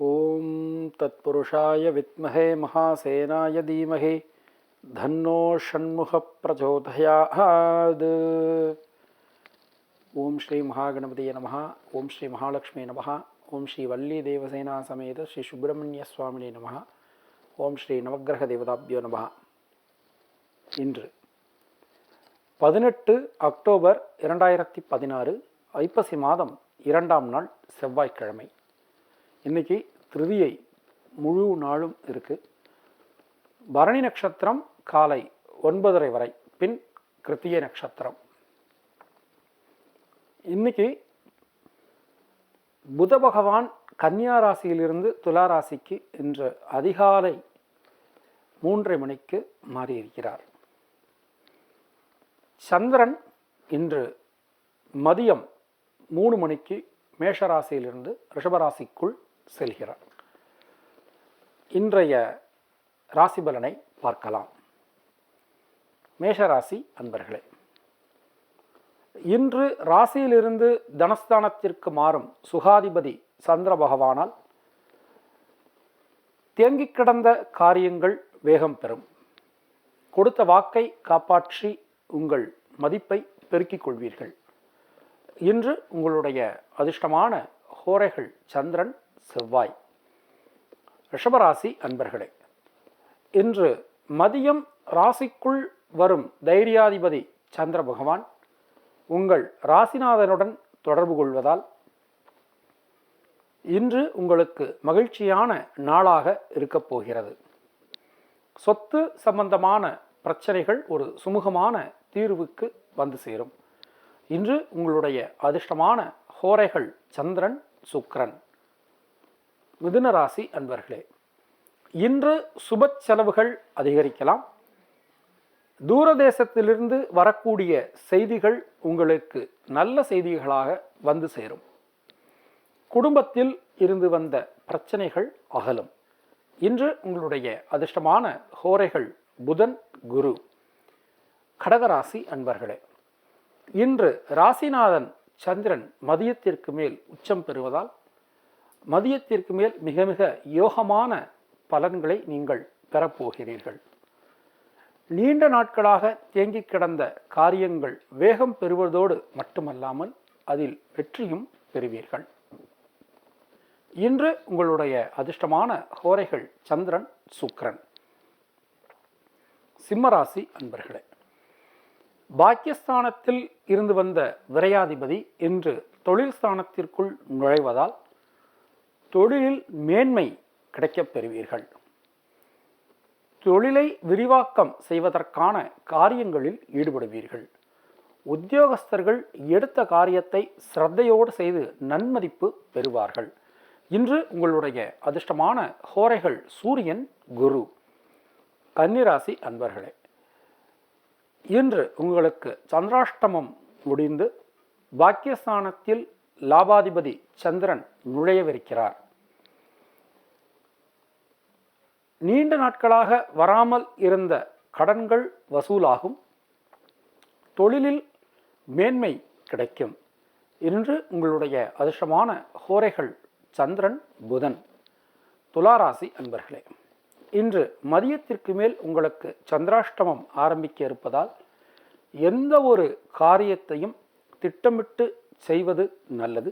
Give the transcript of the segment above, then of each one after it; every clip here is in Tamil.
ॐ तत्पुरुषाय विद्महे महासेनाय धीमहि धन्नो षण्मुखः प्रचोदयात् ஓம் ஸ்ரீ மகாகணபதிய நமஹ ஓம் ஸ்ரீ மகாலட்சுமி நமஹ ஓம் ஸ்ரீ வள்ளி தேவசேனா சமேத ஸ்ரீ சுப்பிரமணிய சுவாமினி நமஹ ஓம் ஸ்ரீ நவக்கிரக தேவதாபியோ நமஹ இன்று பதினெட்டு அக்டோபர் இரண்டாயிரத்தி பதினாறு ஐப்பசி மாதம் இரண்டாம் நாள் செவ்வாய்க்கிழமை இன்னைக்கு திருதியை முழு நாளும் இருக்குது பரணி நட்சத்திரம் காலை ஒன்பதரை வரை பின் கிருத்திய நட்சத்திரம். இன்னைக்கு புத பகவான் கன்னியா ராசியிலிருந்து துலா ராசிக்கு இன்று அதிகாலை மூன்றரை மணிக்கு மாறியிருக்கிறார். சந்திரன் இன்று மதியம் மூணு மணிக்கு மேஷராசியிலிருந்து ரிஷபராசிக்குள் செல்கிறார். இன்றைய ராசி பலனை பார்க்கலாம். மேஷராசி அன்பர்களே இன்று ராசியிலிருந்து தனஸ்தானத்திற்கு மாறும் சுகாதிபதி சந்திர பகவானால் தேங்கிக் கிடந்த காரியங்கள் வேகம் பெறும். கொடுத்த வாக்கை காப்பாற்றி உங்கள் மதிப்பை பெருக்கிக் கொள்வீர்கள். இன்று உங்களுடைய அதிர்ஷ்டமான ஹோரைகள் சந்திரன் செவ்வாய். ரிஷபராசி அன்பர்களே இன்று மதியம் ராசிக்குள் வரும் தைரியாதிபதி சந்திர பகவான் உங்கள் ராசிநாதனுடன் தொடர்பு கொள்வதால் இன்று உங்களுக்கு மகிழ்ச்சியான நாளாக இருக்கப் போகிறது. சொத்து சம்பந்தமான பிரச்சனைகள் ஒரு சுமூகமான தீர்வுக்கு வந்து சேரும். இன்று உங்களுடைய அதிர்ஷ்டமான ஹோரைகள் சந்திரன் சுக்ரன் மிதுன ராசி அன்பர்களே இன்று சுப செலவுகள் அதிகரிக்கலாம். தூரதேசத்திலிருந்து வரக்கூடிய செய்திகள் உங்களுக்கு நல்ல செய்திகளாக வந்து சேரும். குடும்பத்தில் இருந்து வந்த பிரச்சனைகள் அகலும். இன்று உங்களுடைய அதிர்ஷ்டமான ஹோரைகள் புதன் குரு கடகராசி அன்பர்களே இன்று ராசிநாதன் சந்திரன் மதியத்திற்கு மேல் உச்சம் பெறுவதால் மதியத்திற்கு மேல் மிக மிக யோகமான பலன்களை நீங்கள் பெறப்போகிறீர்கள். நீண்ட நாட்களாக தேங்கி கிடந்த காரியங்கள் வேகம் பெறுவதோடு மட்டுமல்லாமல் அதில் வெற்றியும் பெறுவீர்கள். இன்று உங்களுடைய அதிர்ஷ்டமான ஹோரைகள் சந்திரன் சுக்ரன் சிம்மராசி அன்பர்களே பாக்கியஸ்தானத்தில் இருந்து வந்த விரையாதிபதி இன்று தொழில் ஸ்தானத்திற்குள் நுழைவதால் தொழிலில் மேன்மை கிடைக்கப் பெறுவீர்கள். தொழிலை விரிவாக்கம் செய்வதற்கான காரியங்களில் ஈடுபடுவீர்கள். உத்தியோகஸ்தர்கள் எடுத்த காரியத்தை சிரத்தையோடு செய்து நன்மதிப்பு பெறுவார்கள். இன்று உங்களுடைய அதிர்ஷ்டமான ஹோரைகள் சூரியன் குரு கன்னிராசி அன்பர்களே இன்று உங்களுக்கு சந்திராஷ்டமம் முடிந்து பாக்கியஸ்தானத்தில் லாபாதிபதி சந்திரன் நுழையவிருக்கிறார். நீண்ட நாட்களாக வராமல் இருந்த கடன்கள் வசூலாகும். தொழிலில் மேன்மை கிடைக்கும். இன்று உங்களுடைய அதிர்ஷ்டமான ஹோரைகள் சந்திரன் புதன் துளாராசி அன்பர்களே இன்று மதியத்திற்கு மேல் உங்களுக்கு சந்திராஷ்டமம் ஆரம்பிக்க இருப்பதால் எந்த ஒரு காரியத்தையும் திட்டமிட்டு செய்வது நல்லது.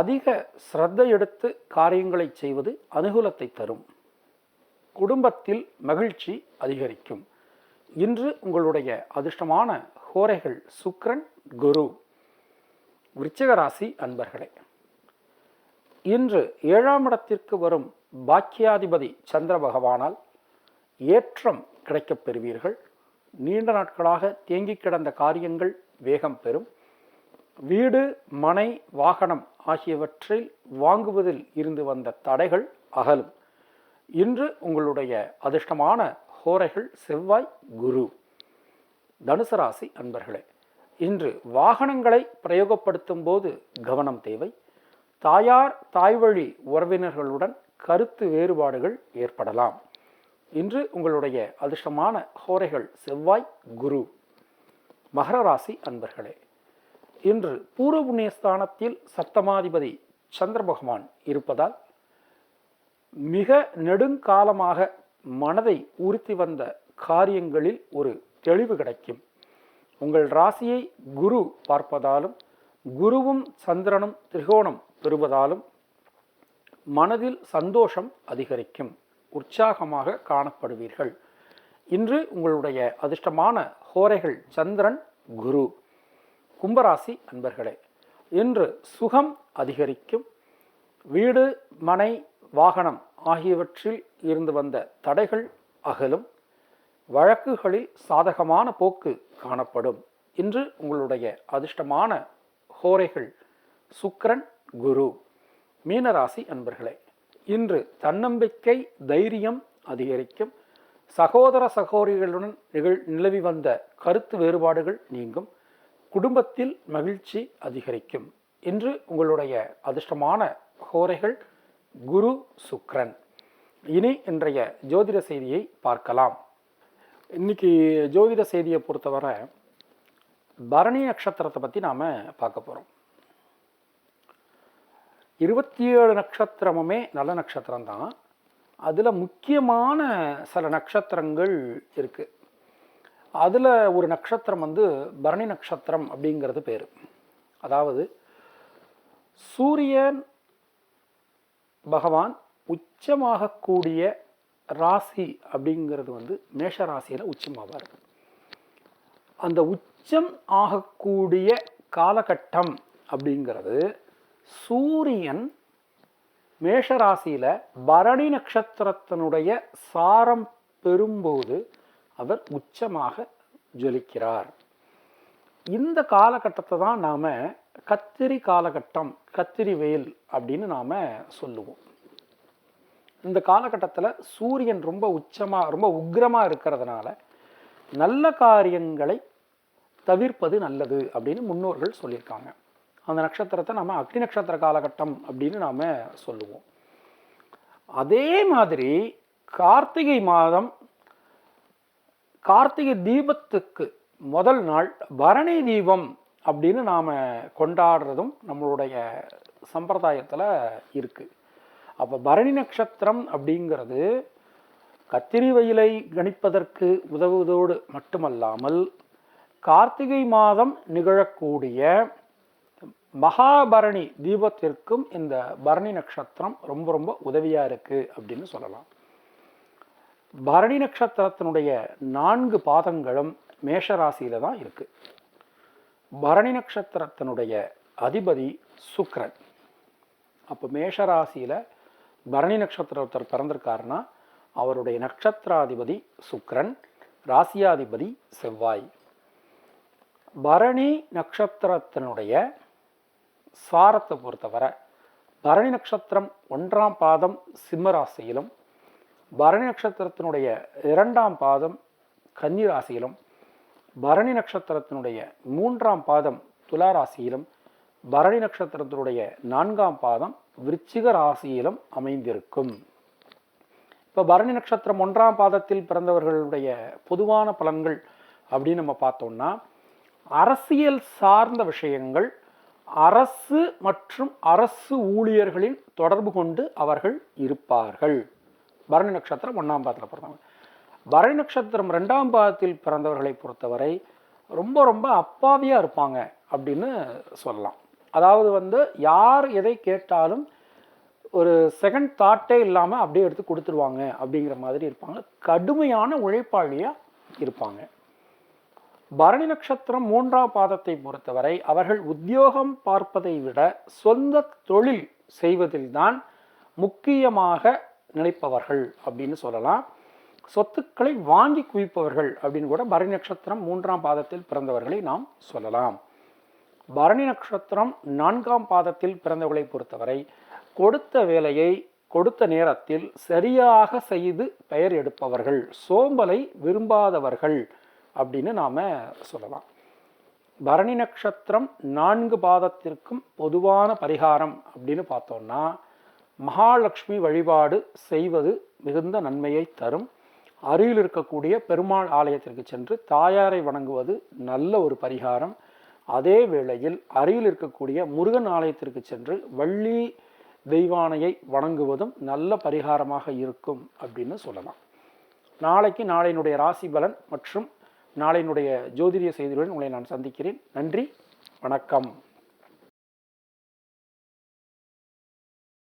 அதிக சிரத்தை எடுத்து காரியங்களை செய்வது அனுகூலத்தை தரும். குடும்பத்தில் மகிழ்ச்சி அதிகரிக்கும். இன்று உங்களுடைய அதிர்ஷ்டமான ஹோரைகள் சுக்ரன் குரு விருச்சிகராசி அன்பர்களே. இன்று ஏழாம் இடத்திற்கு வரும் பாக்கியாதிபதி சந்திர பகவானால் ஏற்றம் கிடைக்கப் பெறுவீர்கள். நீண்ட நாட்களாக தேங்கி கிடந்த காரியங்கள் வேகம் பெறும். வீடு மனை வாகனம் ஆகியவற்றில் வாங்குவதில் இருந்து வந்த தடைகள் அகலும். இன்று உங்களுடைய அதிர்ஷ்டமான ஹோரைகள் செவ்வாய் குரு. தனுசு ராசி அன்பர்களே இன்று வாகனங்களை பிரயோகப்படுத்தும் போது கவனம் தேவை. தாயார் தாய்வழி உறவினர்களுடன் கருத்து வேறுபாடுகள் ஏற்படலாம். இன்று உங்களுடைய அதிர்ஷ்டமான ஹோரைகள் செவ்வாய் குரு. மகர ராசி அன்பர்களே இன்று பூர்வ புண்ணியஸ்தானத்தில் சப்தமாதிபதி சந்திர பகவான் இருப்பதால் மிக நெடுங்காலமாக மனதை உறுத்தி வந்த காரியங்களில் ஒரு தெளிவு கிடைக்கும். உங்கள் ராசியை குரு பார்ப்பதாலும் குருவும் சந்திரனும் திரிகோணம் பெறுவதாலும் மனதில் சந்தோஷம் அதிகரிக்கும். உற்சாகமாக காணப்படுவீர்கள். இன்று உங்களுடைய அதிர்ஷ்டமான ஹோரைகள் சந்திரன் குரு. கும்பராசி அன்பர்களே இன்று சுகம் அதிகரிக்கும். வீடு மனை வாகனம் ஆகியவற்றில் இருந்து வந்த தடைகள் அகலும் வழக்குகளில் சாதகமான போக்கு காணப்படும். இன்று உங்களுடைய அதிர்ஷ்டமான ஹோரைகள் சுக்ரன் குரு மீனராசி அன்பர்களே இன்று தன்னம்பிக்கை தைரியம் அதிகரிக்கும். சகோதர சகோதரிகளுடன் நிகழ் நிலவி வந்த கருத்து வேறுபாடுகள் நீங்கும். குடும்பத்தில் மகிழ்ச்சி அதிகரிக்கும். இன்று உங்களுடைய அதிர்ஷ்டமான ஹோரைகள் குரு சுக்ரன். இனி இன்றைய ஜோதிட செய்தியை பார்க்கலாம். இன்னைக்கு ஜோதிட செய்தியை பொறுத்தவரை பரணி நட்சத்திரத்தை பற்றி நாம் பார்க்க போகிறோம் இருபத்தி ஏழு நட்சத்திரமுமே நல்ல நட்சத்திரம் தான். அதில் முக்கியமான சில நட்சத்திரங்கள் இருக்குது அதில் ஒரு நட்சத்திரம் வந்து பரணி நட்சத்திரம் அப்படிங்கிறது பேர். அதாவது சூரியன் பகவான் உச்சமாகக்கூடிய ராசி அப்படிங்கிறது வந்து மேஷ ராசியில் உச்சமாவார். அந்த உச்சம் ஆகக்கூடிய காலகட்டம் அப்படிங்கிறது சூரியன் மேஷராசியில் பரணி நட்சத்திரத்தினுடைய சாரம் பெறும்போது அவர் உச்சமாக ஜொலிக்கிறார். இந்த காலகட்டத்தை தான் நாம் கத்திரி காலகட்டம் கத்திரி வெயில் அப்படின்னு நாம் சொல்லுவோம். இந்த காலகட்டத்தில் சூரியன் ரொம்ப உச்சமாக ரொம்ப உக்கிரமாக இருக்கிறதுனால நல்ல காரியங்களை தவிர்ப்பது நல்லது அப்படின்னு முன்னோர்கள் சொல்லியிருக்காங்க. அந்த நட்சத்திரத்தை நம்ம அக்னி நட்சத்திர காலகட்டம் அப்படின்னு நாம் சொல்லுவோம். அதே மாதிரி கார்த்திகை மாதம் கார்த்திகை தீபத்துக்கு முதல் நாள் பரணி தீபம் அப்படின்னு நாம் கொண்டாடுறதும் நம்மளுடைய சம்பிரதாயத்தில் இருக்குது அப்போ பரணி நட்சத்திரம் அப்படிங்கிறது கத்திரி வெயிலை கணிப்பதற்கு உதவுவதோடு மட்டுமல்லாமல் கார்த்திகை மாதம் நிகழக்கூடிய மகாபரணி தீபத்திற்கும் இந்த பரணி நட்சத்திரம் ரொம்ப ரொம்ப உதவியாக இருக்குது அப்படின்னு சொல்லலாம். பரணி நட்சத்திரத்தினுடைய நான்கு பாதங்களும் மேஷராசியில் தான் இருக்குது பரணி நட்சத்திரத்தினுடைய அதிபதி சுக்ரன். அப்போ மேஷராசியில் பரணி நட்சத்திரத்தர் பிறந்திருக்காருன்னா அவருடைய நட்சத்திராதிபதி சுக்ரன் ராசியாதிபதி செவ்வாய். பரணி நட்சத்திரத்தினுடைய சாரத்தை பொறுத்தவரை பரணி நட்சத்திரம் ஒன்றாம் பாதம் சிம்ம ராசியிலும் பரணி நட்சத்திரத்தினுடைய இரண்டாம் பாதம் கன்னி ராசியிலும் பரணி நட்சத்திரத்தினுடைய மூன்றாம் பாதம் துலா ராசியிலும் பரணி நட்சத்திரத்தினுடைய நான்காம் பாதம் விருச்சிக ராசியிலும் அமைந்திருக்கும். இப்போ பரணி நட்சத்திரம் ஒன்றாம் பாதத்தில் பிறந்தவர்களுடைய பொதுவான பலன்கள் அப்படின்னு நம்ம பார்த்தோம்னா அரசியல் சார்ந்த விஷயங்கள் அரசு மற்றும் அரசு ஊழியர்களின் தொடர்பு கொண்டு அவர்கள் இருப்பார்கள். பரணி நட்சத்திரம் ஒன்றாம் பாதத்தில் பிறந்தவங்க. பரணி நட்சத்திரம் ரெண்டாம் பாதத்தில் பிறந்தவர்களை பொறுத்தவரை ரொம்ப ரொம்ப அப்பாவியாக இருப்பாங்க அப்படின்னு சொல்லலாம். அதாவது வந்து யார் எதை கேட்டாலும் ஒரு செகண்ட் தாட்டே இல்லாமல் அப்படியே எடுத்து கொடுத்துருவாங்க அப்படிங்கிற மாதிரி இருப்பாங்க. கடுமையான உழைப்பாளியாக இருப்பாங்க. பரணி நட்சத்திரம் மூன்றாம் பாதத்தை பொறுத்தவரை அவர்கள் உத்தியோகம் பார்ப்பதை விட சொந்த தொழில் செய்வதில்தான் முக்கியமாக நினைப்பவர்கள் அப்படின்னு சொல்லலாம். சொத்துக்களை வாங்கி குவிப்பவர்கள் அப்படின்னு கூட பரணி நட்சத்திரம் மூன்றாம் பாதத்தில் பிறந்தவர்களை நாம் சொல்லலாம். பரணி நட்சத்திரம் நான்காம் பாதத்தில் பிறந்தவர்களை பொறுத்தவரை கொடுத்த வேலையை கொடுத்த நேரத்தில் சரியாக செய்து பெயர் எடுப்பவர்கள் சோம்பலை விரும்பாதவர்கள் அப்படின்னு நாம் சொல்லலாம். பரணி நட்சத்திரம் நான்கு பாதத்திற்கும் பொதுவான பரிகாரம் அப்படின்னு பார்த்தோம்னா மகாலட்சுமி வழிபாடு செய்வது மிகுந்த நன்மையை தரும். அருகில் இருக்கக்கூடிய பெருமாள் ஆலயத்திற்கு சென்று தாயாரை வணங்குவது நல்ல ஒரு பரிகாரம். அதே வேளையில் அருகில் இருக்கக்கூடிய முருகன் ஆலயத்திற்கு சென்று வள்ளி தெய்வானையை வணங்குவதும் நல்ல பரிகாரமாக இருக்கும் அப்படின்னு சொல்லலாம். நாளைக்கு நாளையினுடைய ராசி பலன் மற்றும் நாளையினுடைய ஜோதிட செய்தியுடன் உங்களை நான் சந்திக்கிறேன். நன்றி வணக்கம்.